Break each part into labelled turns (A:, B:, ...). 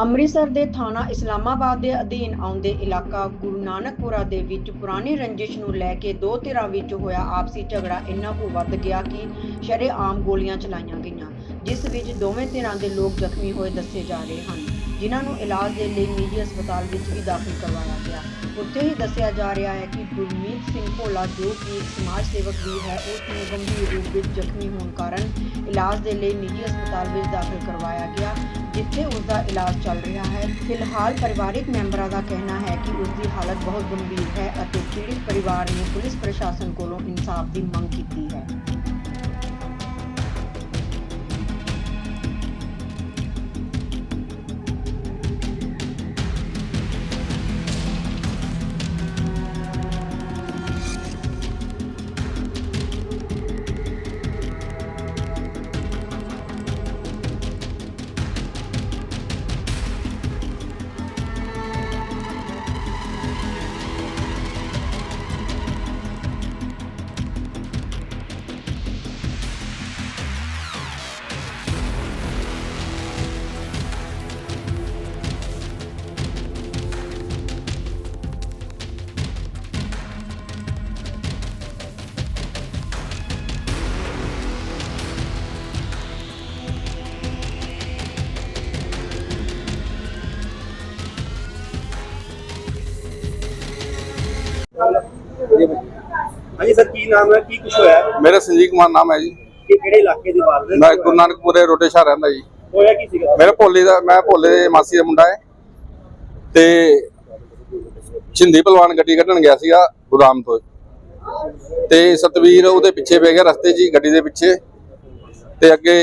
A: ਅੰਮ੍ਰਿਤਸਰ ਦੇ ਥਾਣਾ ਇਸਲਾਮਾਬਾਦ ਦੇ ਅਧੀਨ ਆਉਂਦੇ ਇਲਾਕਾ ਗੁਰੂ ਨਾਨਕਪੁਰਾ ਦੇ ਵਿੱਚ ਪੁਰਾਣੀ ਰੰਜਿਸ਼ ਨੂੰ ਲੈ ਕੇ ਦੋ ਧਿਰਾਂ ਵਿੱਚ ਹੋਇਆ ਆਪਸੀ ਝਗੜਾ, ਇੰਨਾ ਕੁ ਵੱਧ ਗਿਆ ਕਿ ਸ਼ਰੇਆਮ ਗੋਲੀਆਂ ਚਲਾਈਆਂ ਗਈਆਂ, ਜਿਸ ਵਿੱਚ ਦੋਵੇਂ ਧਿਰਾਂ ਦੇ ਲੋਕ ਜ਼ਖਮੀ ਹੋਏ ਦੱਸੇ ਜਾ ਰਹੇ ਹਨ, ਜਿਨ੍ਹਾਂ ਨੂੰ ਇਲਾਜ ਦੇ ਲਈ ਨਿੱਜੀ ਹਸਪਤਾਲ ਵਿੱਚ ਵੀ ਦਾਖਲ ਕਰਵਾਇਆ ਗਿਆ। ਉੱਥੇ ਹੀ ਦੱਸਿਆ ਜਾ ਰਿਹਾ ਹੈ ਕਿ ਗੁਰਮੀਤ ਸਿੰਘ ਭੋਲਾ, ਜੋ ਕਿ ਸਮਾਜ ਸੇਵਕ ਵੀ ਹੈ ਉਸ ਨੂੰ ਗੰਭੀਰ ਰੂਪ ਵਿੱਚ ਜ਼ਖਮੀ ਹੋਣ ਕਾਰਨ ਇਲਾਜ ਦੇ ਲਈ ਨਿੱਜੀ ਹਸਪਤਾਲ ਵਿੱਚ ਦਾਖਲ ਕਰਵਾਇਆ ਗਿਆ। ਜਿੱਥੇ ਉਸ ਦਾ ਇਲਾਜ ਚੱਲ ਰਿਹਾ ਹੈ। ਫਿਲਹਾਲ ਪਰਿਵਾਰਕ ਮੈਂਬਰਾਂ ਦਾ ਕਹਿਣਾ ਹੈ ਕਿ ਉਸ ਦੀ ਹਾਲਤ ਬਹੁਤ ਗੰਭੀਰ ਹੈ ਅਤੇ ਪੀੜਿਤ ਪਰਿਵਾਰ ਨੇ ਪੁਲਿਸ ਪ੍ਰਸ਼ਾਸਨ ਕੋਲੋਂ ਇਨਸਾਫ ਦੀ ਮੰਗ ਕੀਤੀ ਹੈ।
B: ਹਾਂਜੀ ਸਰ ਕੀ ਨਾਮ ਹੈ? ਕੀ ਕੁਛ ਹੋਇਆ? ਹੈ?
C: ਮੇਰਾ ਸੰਜੀਵ ਕੁਮਾਰ ਨਾਮ ਹੈ ਜੀ।
B: ਕਿ ਕਿਹੜੇ ਇਲਾਕੇ ਦੀ ਬਾਤ ਹੈ
C: ਮੈਂ ਗੁਰੂ ਨਾਨਕਪੁਰੇ ਰੋਡੇ ਸ਼ਾਹ ਰਹਿੰਦਾ ਜੀ।
B: ਹੋਇਆ ਕੀ ਸੀਗਾ?
C: ਮੇਰਾ ਭੋਲੇ ਦਾ ਮੈਂ ਭੋਲੇ ਦੇ ਮਾਸੀ ਦਾ ਮੁੰਡਾ ਹੈ। ਤੇ ਛਿੰਦੀ ਪਹਿਲਵਾਨ ਗੱਡੀ ਕੱਢਣ ਗਿਆ ਸੀਗਾ ਗੁਦਾਮ ਤੋਂ। ਤੇ ਸਤਵੀਰ ਉਹਦੇ ਪਿੱਛੇ ਪੈ ਗਿਆ ਰਸਤੇ 'ਚ ਹੀ ਗੱਡੀ ਦੇ ਪਿੱਛੇ। ਤੇ ਅੱਗੇ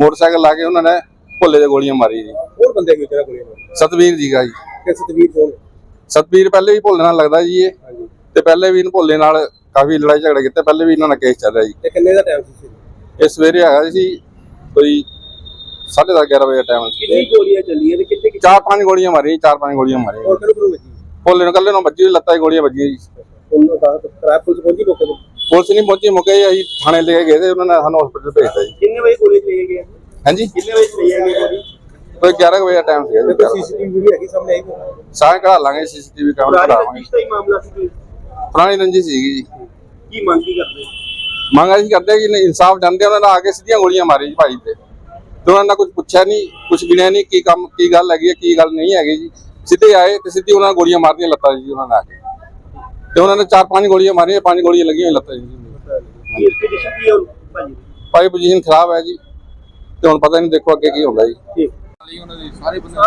C: ਮੋਟਰਸਾਈਕਲ ਲਾ ਕੇ ਉਹਨਾਂ ਨੇ ਭੋਲੇ ਦੇ ਗੋਲੀਆਂ ਮਾਰੀ ਜੀ।
B: ਹੋਰ ਬੰਦੇ ਤੇਰਾ ਕੋਲੇ
C: ਸਤਵੀਰ ਜੀ ਦਾ ਜੀ।
B: ਕਿ ਸਤਵੀਰ ਕੌਣ?
C: ਸਤਵੀਰ ਪਹਿਲੇ ਵੀ ਭੋਲੇ ਨਾਲ ਲੱਗਦਾ ਜੀ ਇਹ। ਤੇ ਪਹਿਲੇ ਵੀ ਇਹਨੂੰ ਭੋਲੇ ਨਾਲ ਕਾਫੀ ਲੜਾਈ ਝਗੜਾ ਕੀਤਾ ਪਹਿਲੇ ਵੀ ਇਹਨਾਂ ਨਾਲ ਕੇਸ ਚੱਲ ਰਿਹਾ ਜੀ।
B: ਤੇ ਕਿੰਨੇ ਦਾ ਟਾਈਮ ਸੀ
C: ਇਹ ਸਵੇਰੇ ਹੈਗਾ ਸੀ ਕੋਈ 10:30 11 ਵਜੇ ਦਾ ਟਾਈਮ ਸੀ।
B: ਕਿੰਨੀ ਗੋਲੀਆਂ ਚੱਲੀਆਂ ਤੇ ਕਿੱਥੇ
C: ਚਾਰ ਪੰਜ ਗੋਲੀਆਂ ਮਾਰੀਆਂ ਚਾਰ ਪੰਜ ਗੋਲੀਆਂ ਮਾਰੀਆਂ
B: ਹੋਰ ਕਿਹਨੂੰ ਵੱਜੀ
C: ਭੋਲੇ ਨੂੰ ਕੱਲੇ ਨੂੰ ਵੱਜੀ ਲੱਤਾਂ 'ਚ ਗੋਲੀਆਂ ਵੱਜੀਆਂ ਜੀ।
B: ਉਹਨੂੰ ਦਾ ਕਰਾਪ ਪੁਲਿਸ ਪਹੁੰਚੀ ਮੌਕੇ ਤੇ?
C: ਪੁਲਿਸ ਨਹੀਂ ਪਹੁੰਚੀ ਮੁਕੇ ਅਸੀਂ ਥਾਣੇ ਲੈ ਕੇ ਗਏ ਤੇ ਉਹਨਾਂ ਨੇ ਸਾਨੂੰ ਹਸਪੀਟਲ ਭੇਜਤਾ ਜੀ।
B: ਕਿੰਨੇ ਵਜੇ ਗੋਲੀ ਚਲਾਈ ਗਈ
C: ਹਾਂਜੀ?
B: ਕਿੰਨੇ ਵਜੇ ਚਲਾਈ ਗਈ ਗੋਲੀ
C: ਕੋਈ 11 ਕੁ ਵਜੇ ਦਾ ਟਾਈਮ ਸੀਗਾ ਜੀ।
B: ਸੀਸੀਟੀਵੀ ਵੀਡੀਓ ਹੈਗੀ ਸਾਹਮਣੇ ਆਈ
C: ਸਾਰੇ ਕਢਾ ਲਾਂਗੇ ਸੀਸੀਟੀਵੀ ਕੈਮਰਾ ਕਢਾਵਾਂਗੇ
B: ਮਾਮਲਾ ਸੀ
C: ਪੁਰਾਣੀ ਰੰਜੀ ਸੀਗੀ ਜੀ।
B: ਕੀ ਮੰਗ ਕੀ ਕਰਦੇ?
C: ਮੰਗ ਅਸੀਂ ਕਰਦੇ ਕਿ ਇਨਸਾਫ ਚਾਹੁੰਦੇ ਉਹਨਾਂ ਨੇ ਆ ਕੇ ਸਿੱਧੀਆਂ ਗੋਲੀਆਂ ਮਾਰੀ ਜੀ ਭਾਈ ਤੇ। ਤੇ ਉਹਨਾਂ ਨੇ ਕੁਝ ਪੁੱਛਿਆ ਨਹੀਂ ਕੁਝ ਗਿਣਿਆ ਨਹੀਂ ਕੀ ਕੰਮ ਕੀ ਗੱਲ ਹੈਗੀ ਹੈ ਕੀ ਗੱਲ ਨਹੀਂ ਹੈਗੀ ਜੀ। ਸਿੱਧੇ ਆਏ ਤੇ ਸਿੱਧੀ ਉਹਨਾਂ ਨੇ ਗੋਲੀਆਂ ਮਾਰਦੀਆਂ ਲੱਤਾਂ ਜੀ ਉਹਨਾਂ ਨੇ ਆ ਕੇ। ਤੇ ਉਹਨਾਂ ਨੇ ਚਾਰ ਪੰਜ ਗੋਲੀਆਂ ਮਾਰੀਆਂ ਪੰਜ ਗੋਲੀਆਂ ਲੱਗੀਆਂ ਹੋਈਆਂ ਲੱਤਾਂ ਜੀ। ਭਾਈ ਪੋਜੀਸ਼ਨ ਖਰਾਬ ਹੈ ਜੀ। ਤੇ ਹੁਣ ਪਤਾ ਨਹੀਂ ਦੇਖੋ ਅੱਗੇ ਕੀ ਹੁੰਦਾ ਜੀ।
B: ਠੀਕ।
C: ਉਹਨਾਂ ਦੇ ਸਾਰੇ ਬੰਦੇ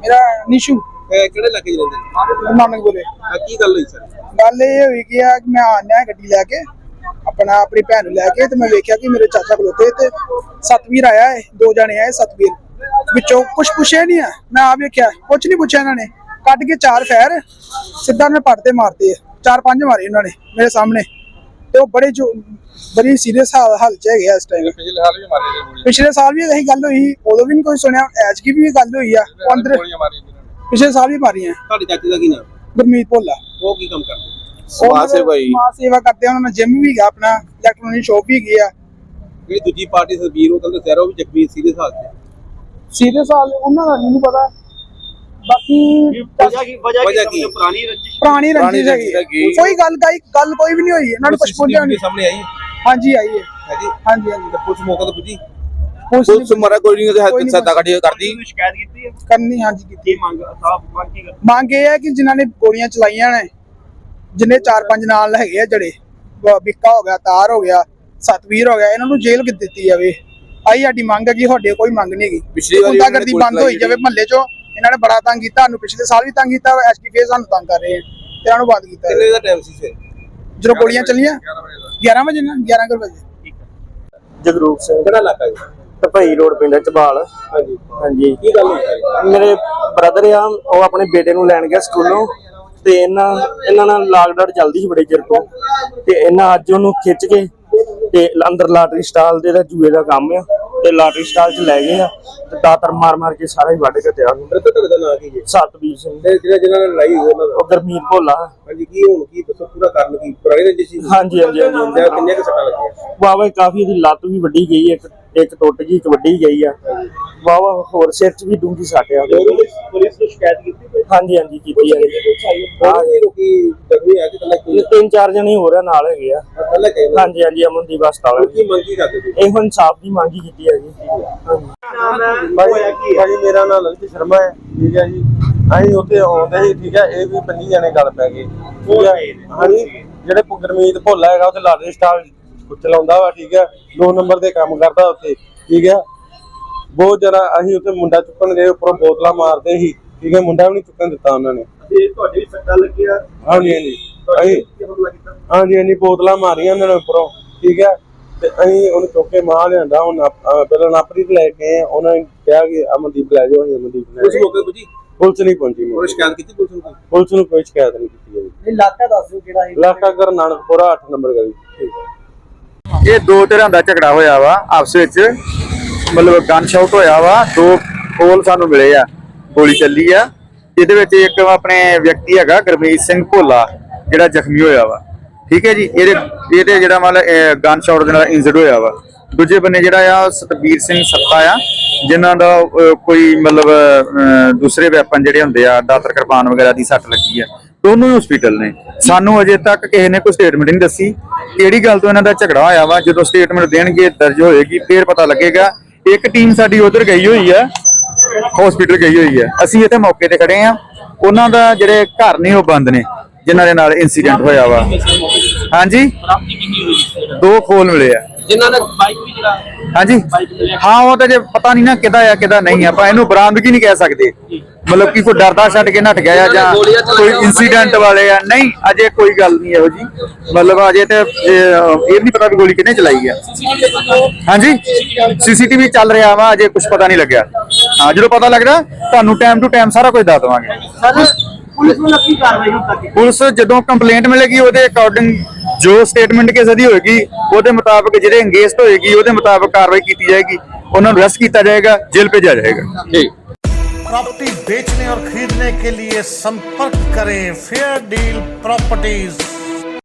D: ਮੇਰਾ ਨਿਸ਼ੂ।
B: ਕਿਹੜੇ ਇਲਾਕੇ ਚ ਰਹਿੰਦੇ
D: ਗੁਰੂ ਨਾਨਕ ਬੋਲੇ।
B: ਆ ਕੀ ਗੱਲ ਹੋਈ ਸਰ?
D: ਗੱਲ ਇਹ ਹੋਈ ਕਿ ਆ ਮੈਂ ਆਨਿਆ ਗੱਡੀ ਲੈ ਕੇ ਆਪਣਾ ਆਪਣੀ ਭੈਣ ਨੂੰ ਲੈ ਕੇ ਤੇ ਮੈਂ ਵੇਖਿਆ ਕਿ ਮੇਰੇ ਚਾਚਾ ਖਲੋਤੇ ਤੇ ਸਤਵੀਰ ਆਇਆ ਹੈ ਦੋ ਜਣੇ ਆਏ ਸਤਵੀਰ। ਵਿੱਚੋਂ ਕੁਝ ਪੁੱਛਿਆ ਨਹੀਂ ਆ ਮੈਂ ਆ ਵੇਖਿਆ ਕੁਝ ਨਹੀਂ ਪੁੱਛਿਆ ਇਹਨਾਂ ਨੇ। ਕੱਢ ਕੇ ਚਾਰ ਫੈਰ ਸਿੱਧਾ ਨੇ ਪੱਟ ਤੇ ਮਾਰਤੇ ਆ। ਚਾਰ ਪੰਜ ਮਾਰੇ ਉਹਨਾਂ ਨੇ ਮੇਰੇ ਸਾਹਮਣੇ। ਤੇ ਉਹ ਬੜੇ ਜੋ ਬੜੀ ਸੀਰੀਅਸ ਹਾਲ ਚ ਹੈਗੇ ਆ ਇਸ ਟਾਈਮ
C: ਪਿਛਲੇ ਵੀ ਮਾਰੇ
D: ਸਾਲ ਵੀ ਇਹੀ ਗੱਲ ਹੋਈ ਉਦੋਂ ਵੀ ਨਹੀਂ ਕੋਈ ਸੁਣਿਆ ਐਤਕੀ ਵੀ ਇਹ ਗੱਲ ਹੋਈ ਆ ਉਹ ਅੰਦਰ
C: ਗੋਲੀਆਂ ਮਾਰੀਆਂ
D: ਪਿਛਲੇ ਸਾਲ ਵੀ ਮਾਰੀਆਂ
B: ਤੁਹਾਡੇ ਚਾਚੇ ਦਾ ਕੀ ਨਾਮ?
D: ਗੁਰਮੀਤ ਭੋਲਾ।
B: ਉਹ ਕੀ ਕੰਮ ਕਰਦੇ?
D: ਸਮਾਜ ਸੇਵਾ ਹੀ। ਸਮਾਜ ਸੇਵਾ ਕਰਦੇ ਆ ਉਹਨਾਂ ਨੇ ਜਿਮ ਵੀ ਹੈਗਾ ਆਪਣਾ ਇਲੈਕਟ੍ਰੋਨਿਕ ਸ਼ੋਪ ਵੀ ਹੈਗੀ ਆ
B: ਜਿਹੜੀ ਦੂਜੀ ਪਾਰਟੀ ਸਰਬੀਰ ਉਹ ਕਹਿੰਦੇ ਸਹਿਰੋ ਵੀ ਜ਼ਖਮੀ ਸੀਰੀਅਸ ਹਾਲਤ ਹੈ
D: ਸੀਰੀਅਸ ਹਾਲ ਉਹਨਾਂ ਦਾ ਨਹੀਂ ਪਤਾ। ਬਾਕੀ
B: ਵਜ੍ਹਾ ਕੀ ਵਜ੍ਹਾ ਕੀ ਪੁਰਾਣੀ ਰੰਜਿਸ਼
D: ਪੁਰਾਣੀ ਰੰਜਿਸ਼ ਹੈਗੀ। ਕੋਈ ਗੱਲ ਕਾਈ ਗੱਲ ਕੋਈ ਵੀ ਨਹੀਂ ਹੋਈ ਇਹਨਾਂ ਨੂੰ ਕੁਝ ਪੁੱਛਿਆ ਨਹੀਂ
B: ਸਾਹਮਣੇ ਆਈ
D: ਹਾਂਜੀ ਆਈ ਹੈ।
B: ਹੈ ਜੀ?
D: ਹਾਂਜੀ ਹਾਂਜੀ।
B: ਤੇ ਪੁਲਿਸ ਮੌਕੇ ਤੇ ਪੁੱਜੀ?
D: ਪੁਲਿਸ
E: ਮਰਾ ਕੋਈ ਨਹੀਂ ਉਹਦੇ ਸੱਦਾ ਕੱਢੀ ਕਰਦੀ।
B: ਸ਼ਿਕਾਇਤ ਕੀਤੀ ਹੈ?
D: ਕਰਨੀ ਹਾਂਜੀ ਕੀਤੀ।
B: ਮੰਗ ਸਾਫ਼ ਮੰਗ ਕੀ ਕਰ
D: ਮੰਗ ਇਹ ਹੈ ਕਿ ਜਿਨ੍ਹਾਂ ਨੇ ਗੋਲੀਆਂ ਚਲਾਈਆਂ ਨੇ ਜਿੰਨੇ ਚਾਰ ਪੰਜ ਨਾਲ ਹੈਗੇ ਆ ਜਿਹੜੇ ਬ- ਬਿੱਕਾ ਹੋ ਗਿਆ ਤਾਰ ਹੋ ਗਿਆ ਸਤਵੀਰ ਹੋ ਗਿਆ ਇਹਨਾਂ ਨੂੰ ਜੇਲ੍ਹ ਕਿ ਦਿੱਤੀ ਜਾਵੇ? ਆਈ ਸਾਡੀ ਮੰਗ ਹੈ ਕਿ ਤੁਹਾਡੇ ਕੋਈ ਮੰਗ ਨਹੀਂ ਹੈਗੀ।
E: ਪਿਛਲੀ ਵਾਰੀ
D: ਗੁੰਡਾਗਰਦੀ ਬੰਦ ਹੋਈ ਜਾਵੇ ਮਹੱਲੇ 'ਚੋਂ ਇਹਨਾਂ ਨੇ ਬੜਾ ਤੰਗ ਕੀਤਾ ਸਾਨੂੰ ਪਿਛਲੇ ਸਾਲ ਵੀ ਤੰਗ ਕੀਤਾ ਐਸਪੀ ਫੇਰ ਸਾਨੂੰ ਤੰਗ ਕਰ ਰਹੇ ਆ ਤੇ ਇਹਨਾਂ ਨੂੰ ਬੰਦ ਕੀਤਾ।
B: ਕਿੰਨੇ ਦਾ ਟਾਈਮ ਸੀ ਸਰ
D: ਜਦੋਂ ਗੋਲੀਆਂ ਚੱਲੀਆਂ 11 ਵਜੇ ਨਾ 11 ਕੁ ਵਜੇ।
F: ਜਗਰੂਪ ਸਿੰਘ।
B: ਕਿਹੜਾ ਇਲਾਕਾ ਹੈ
F: ਤਪਈ ਰੋਡ ਪਿੰਡ ਚਬਾਲ।
B: ਹਾਂਜੀ।
F: ਹਾਂਜੀ।
B: ਕੀ ਗੱਲ ਹੋਈ?
F: ਮੇਰੇ ਬ੍ਰਦਰ ਆ ਉਹ ਆਪਣੇ ਬੇਟੇ ਨੂੰ ਲੈਣ ਗਿਆ ਸਕੂਲੋਂ ਤੇ ਇਹਨਾਂ ਇਹਨਾਂ ਨਾਲ ਲਾਕਡਾਊਨ ਚੱਲਦੀ ਸੀ ਬੜੇ ਚਿਰ ਤੋਂ। ਤੇ ਇਹਨਾਂ ਅੱਜ ਉਹਨੂੰ ਖਿੱਚ ਕੇ ਤੇ ਅੰਦਰ ਲਾਟਰੀ ਸਟਾਲ ਦੇ ਦਾ ਜੂਏ ਦਾ ਕੰਮ ਆ ਤੇ ਲਾਟਰੀ ਸਟਾਲ 'ਚ ਲੈ ਗਏ ਆ ਤੇ ਦਾਤਰ ਮਾਰ ਮਾਰ ਕੇ ਸਾਰਾ ਹੀ ਵੱਢ ਕੇ ਤਿਆਰ
B: ਤੇ ਤੁਹਾਡੇ ਦਾ ਨਾਂ ਕੀ ਜੀ?
F: ਸਤਬੀਰ ਸਿੰਘ।
B: ਤੇ ਜਿਹੜਾ ਜਿਹਨਾਂ ਨਾਲ ਲੜਾਈ ਹੋਈ ਉਹਨਾਂ ਦਾ?
F: ਉਹ ਗਰਮੀਤ ਭੋਲਾ।
B: ਹਾਂਜੀ ਕੀ ਹੁਣ ਕੀ ਦੱਸੋ ਪੂਰਾ ਕਾਰਨ ਕੀ? ਪੁਰਾਣੀ ਸੀ
F: ਹਾਂਜੀ ਹਾਂਜੀ ਹਾਂਜੀ
B: ਜਾਂ ਕਿੰਨੇ ਕੁ ਸੱਟਾਂ ਲੱਗੀਆਂ?
F: ਵਾਵਾ ਕਾਫੀ ਇਹਦੀ ਲੱਤ ਵੀ ਵੱਡੀ ਗਈ ਇੱਕ ਇੱਕ ਟੁੱਟ ਗਈ ਇੱਕ ਵੱਡੀ ਗਈ ਆ। ਵਾਵਾ ਹੋਰ ਸਿਰ 'ਚ ਵੀ ਡੂੰਗੀ ਸੱਟ ਆ।
B: ਪੁਲਿਸ ਨੂੰ ਸ਼ਿਕਾਇਤ ਕੀਤੀ
F: ਹਾਂਜੀ ਹਾਂਜੀ ਕੀਤੀ ਆ
B: ਹਾਂ ਜ਼ਖਮੀ ਕਿ ਕੱਲਾ
F: ਤਿੰਨ ਚਾਰ ਜਣੇ ਹੋਰ ਆ ਨਾਲ ਹੈਗੇ ਆ।
B: ਕੱਲਾ ਕਹੇ
F: ਹਾਂਜੀ ਹਾਂਜੀ ਅਮਨਦੀਪ ਹਸਪਤਾਲ
B: ਕੀ ਮੰਗੀ ਕਰਦੇ ਸੀ
F: ਇਹ ਹੁਣ ਇਨਸਾਫ ਦੀ ਮੰਗ ਹੀ ਕੀਤੀ ਹੈ ਜੀ।
E: ਭਾਈ ਮੇਰਾ ਨਾਮ ਲਲਿਤ ਸ਼ਰਮਾ ਹੈ। ਠੀਕ ਹੈ ਜੀ। ਅਸੀਂ ਉੱਥੇ ਆਉਂਦੇ ਸੀ ਠੀਕ ਹੈ ਇਹ ਵੀ ਪੰਜੀ ਜਣੇ ਗੱਲ ਪੈ ਗਏ ਠੀਕ ਹੈ ਹਾਂਜੀ ਜਿਹੜੇ ਗੁਰਮੀਤ ਭੋਲਾ ਹੈਗਾ ਉੱਥੇ ਲਾਡੇ ਸਟਾਲ ਚਲਾਉਂਦਾ ਵਾ ਠੀਕ ਹੈ? ਦੋ ਨੰਬਰ ਦੇ ਕੰਮ ਕਰਦਾ ਉੱਥੇ ਠੀਕ ਹੈ? ਬਹੁਤ ਜਰਾ ਅਸੀਂ ਉੱਥੇ ਮੁੰਡਾ ਚੁੱਕਣ ਗਏ ਉੱਪਰੋਂ ਬੋਤਲਾਂ ਮਾਰਦੇ ਸੀ ਠੀਕ ਹੈ? ਮੁੰਡਾ ਵੀ ਨਹੀਂ ਚੁੱਕਣ ਦਿੱਤਾ ਉਹਨਾਂ ਨੇ।
B: ਤੇ ਤੁਹਾਡੇ ਵੀ ਸੱਟਾਂ ਲੱਗੀਆਂ?
E: ਹਾਂਜੀ ਹਾਂਜੀ। ਅਸੀਂ ਹਾਂਜੀ ਹਾਂਜੀ ਬੋਤਲਾਂ ਮਾਰੀਆਂ ਉਹਨਾਂ ਨੇ ਉੱਪਰੋਂ ਠੀਕ ਹੈ? ਤੇ ਅਸੀਂ ਉਹਨੂੰ ਚੁੱਕ ਕੇ ਮਾਰ ਲਿਆਂਦਾ ਹੁਣ ਪਹਿਲਾਂ ਨਾਪਰੀ ਤੇ ਲੈ ਕੇ ਉਹਨਾਂ ਨੇ ਕਿਹਾ ਕਿ ਅਮਨਦੀਪ ਲੈ ਜਾਓ ਅਸੀਂ ਅਮਨਦੀਪ ਲੈ
B: ਉਸ
E: ਗਏ।
B: ਮੌਕੇ ਪੁੱਜੀ?
E: ਪੁਲਿਸ ਨਹੀਂ ਪਹੁੰਚੀ ਮੌਕੇ।
B: ਸ਼ਿਕਾਇਤ ਕੀਤੀ ਪੁਲਿਸ ਨੂੰ
E: ਪੁਲਿਸ ਨੂੰ ਕੋਈ ਸ਼ਿਕਾਇਤ ਨਹੀਂ ਕੀਤੀ ਗਈ
D: ਇਲਾਕਾ ਦੱਸ ਦਿਓ ਕਿਹੜਾ
E: ਇਲਾਕਾ ਕਰ ਨਾਨਕਪੁਰਾ 8 ਨੰਬਰ ਗਲੀ। ਠੀਕ ਹੈ।
G: ਇਹ ਦੋ ਧਿਰਾਂ ਦਾ ਝਗੜਾ ਹੋਇਆ ਵਾ ਆਪਸ ਵਿੱਚ। ਮਤਲਬ ਗਨ ਸ਼ਾਟ ਹੋਇਆ ਵਾ ਦੋ ਖੋਲ ਸਾਨੂੰ ਮਿਲੇ ਆ ਗੋਲੀ ਚੱਲੀ ਆ। ਇਹਦੇ ਵਿੱਚ ਇੱਕ ਆਪਣੇ ਵਿਅਕਤੀ ਹੈਗਾ ਗੁਰਮੀਤ ਸਿੰਘ ਭੋਲਾ ਜਿਹੜਾ ਜ਼ਖਮੀ ਹੋਇਆ ਵਾ। ਠੀਕ ਹੈ ਜੀ ਇਹਦੇ ਇਹਦੇ ਜਿਹੜਾ ਮਤਲਬ ਗਨ ਸ਼ਾਟ ਦੇ ਨਾਲ ਇੰਜਰਡ ਹੋਇਆ ਵਾ। ਦੂਜੇ ਬੰਨੇ ਜਿਹੜਾ ਆ ਸਤਬੀਰ ਸਿੰਘ ਸੱਤਾ ਆ ਜਿਨ੍ਹਾਂ ਦਾ ਕੋਈ ਮਤਲਬ ਅਹ, ਦੂਸਰੇ ਵੈਪਨ ਜਿਹੜੇ ਹੁੰਦੇ ਆ ਦਾਤਰ ਕਿਰਪਾਨ ਵਗੈਰਾ ਦੀ ਸੱਟ ਲੱਗੀ ਆ। ਦੋਨੋਂ ਹਸਪੀਟਲ ਨੇ। ਸਾਨੂੰ ਅਜੇ ਤੱਕ ਕਿਸੇ ਨੇ ਕੋਈ ਸਟੇਟਮੈਂਟ ਨਹੀਂ ਦੱਸੀ। ਕਿਹੜੀ ਗੱਲ ਤੋਂ ਇਹਨਾਂ ਦਾ ਝਗੜਾ ਹੋਇਆ ਵਾ? ਜਦੋਂ ਸਟੇਟਮੈਂਟ ਦੇਣਗੇ, ਦਰਜ ਹੋਏਗੀ, ਫੇਰ ਪਤਾ ਲੱਗੇਗਾ। ਇੱਕ ਟੀਮ ਸਾਡੀ ਉਧਰ ਗਈ ਹੋਈ ਆ। ਹਸਪੀਟਲ ਗਈ ਹੋਈ ਆ। ਅਸੀਂ ਇੱਥੇ ਮੌਕੇ ਤੇ ਖੜੇ ਆ। ਉਹਨਾਂ ਦਾ ਜਿਹੜੇ ਘਰ ਨੇ, ਉਹ ਬੰਦ ਨੇ, ਜਿਨ੍ਹਾਂ ਦੇ ਨਾਲ ਇਨਸੀਡੈਂਟ ਹੋਇਆ ਵਾ। ਹਾਂਜੀ? ਦੋ ਖੋਲ ਮਿਲੇ ਆ।
B: ਜਿਨ੍ਹਾਂ ਨੇ ਬਾਈਕ ਵੀ ਜਿਹੜਾ
G: ਹਾਂਜੀ। ਹਾਂ ਉਹ ਤਾਂ ਜੇ ਪਤਾ ਨਹੀਂ ਨਾ ਕਿਹਦਾ ਆ ਕਿਹਦਾ ਨਹੀਂ ਆਪਾਂ ਇਹਨੂੰ ਬਰਾਮਦਗੀ ਨਹੀਂ ਕਹਿ ਸਕਦੇ। ਮਤਲਬ ਕਿ ਕੋਈ ਡਰਦਾ ਛੱਡ ਕੇ ਨੱਠ ਗਿਆ ਆ ਜਾਂ ਕੋਈ ਇਨਸੀਡੈਂਟ ਵਾਲੇ ਆ। ਨਹੀਂ ਅਜੇ ਕੋਈ ਗੱਲ ਨਹੀਂ ਇਹੋ ਜੀ। ਮਤਲਬ ਅਜੇ ਤੇ ਇਹ ਇਹ ਨਹੀਂ ਪਤਾ ਵੀ ਗੋਲੀ ਕਿਹਨੇ ਚਲਾਈ ਆ। ਹਾਂਜੀ? ਸੀਸੀਟੀਵੀ ਚੱਲ ਰਿਹਾ ਵਾ ਅਜੇ ਕੁਝ ਪਤਾ ਨਹੀਂ ਲੱਗਿਆ। ਹਾਂ ਜਦੋਂ ਪਤਾ ਲੱਗਦਾ ਤੁਹਾਨੂੰ ਟਾਈਮ ਟੂ ਟਾਈਮ ਸਾਰਾ ਕੁਝ ਦੱਸ ਦਵਾਂਗੇ।
D: ਪੁਲਿਸ ਨੂੰ ਲੱਗੀ ਕਾਰਵਾਈ ਹੁਣ ਤੱਕ
G: ਪੁਲਿਸ ਜਦੋਂ ਕੰਪਲੇਂਟ ਮਿਲੇਗੀ ਉਹਦੇ ਅਕੋਰਡਿੰਗ ਜੋ ਸਟੇਟਮੈਂਟ ਕਿਸੇ ਦੀ ਹੋਏਗੀ ਉਹਦੇ ਮੁਤਾਬਕ ਜਿਹੜੇ ਅੰਗੇਜਡ ਹੋਏਗੀ ਉਹਦੇ ਮੁਤਾਬਕ ਕਾਰਵਾਈ ਕੀਤੀ ਜਾਏਗੀ ਉਹਨਾਂ ਨੂੰ ਅਰੈਸਟ ਕੀਤਾ ਜਾਏਗਾ ਜੇਲ੍ਹ ਭੇਜਿਆ ਜਾਏਗਾ
B: ਠੀਕ
H: प्रॉपर्टी बेचने और खरीदने के लिए संपर्क करें फेयर डील प्रॉपर्टीज